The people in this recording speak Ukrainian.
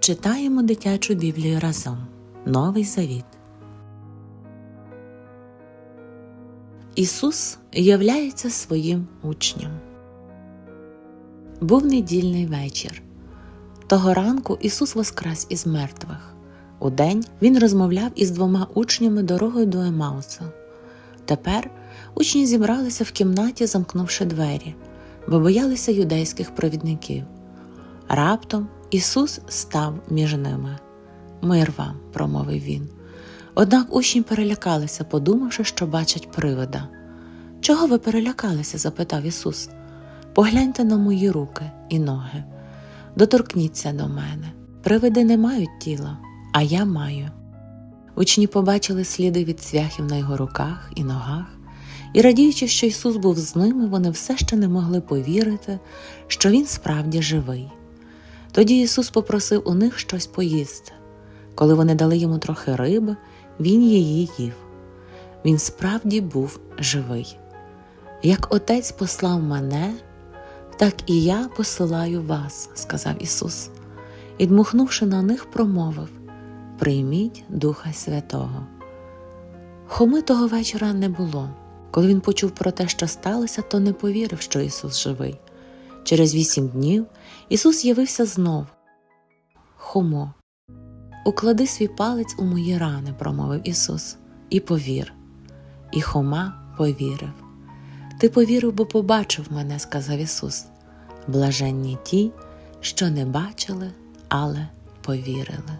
Читаємо дитячу Біблію разом. Новий Завіт. Ісус являється своїм учням. Був недільний вечір. Того ранку Ісус воскрес із мертвих. Удень Він розмовляв із двома учнями дорогою до Емауса. Тепер учні зібралися в кімнаті, замкнувши двері, бо боялися юдейських провідників. Раптом Ісус став між ними. Мир вам, промовив він. Однак учні перелякалися, подумавши, що бачать привида. Чого ви перелякалися? запитав Ісус. Погляньте на мої руки і ноги. Доторкніться до мене. Привиди не мають тіла, а я маю. Учні побачили сліди від цвяхів на його руках і ногах, і радіючи, що Ісус був з ними, вони все ще не могли повірити, що Він справді живий. Тоді Ісус попросив у них щось поїсти. Коли вони дали йому трохи риби, Він її їв. Він справді був живий. Як Отець послав мене, так і я посилаю вас, сказав Ісус, і, дмухнувши на них, промовив Прийміть Духа Святого. Хоми того вечора не було. Коли він почув про те, що сталося, то не повірив, що Ісус живий. Через вісім днів Ісус явився знов. Хомо, уклади свій палець у мої рани, промовив Ісус, і повір. І Хома повірив. Ти повірив, бо побачив мене, сказав Ісус. Блаженні ті, що не бачили, але повірили.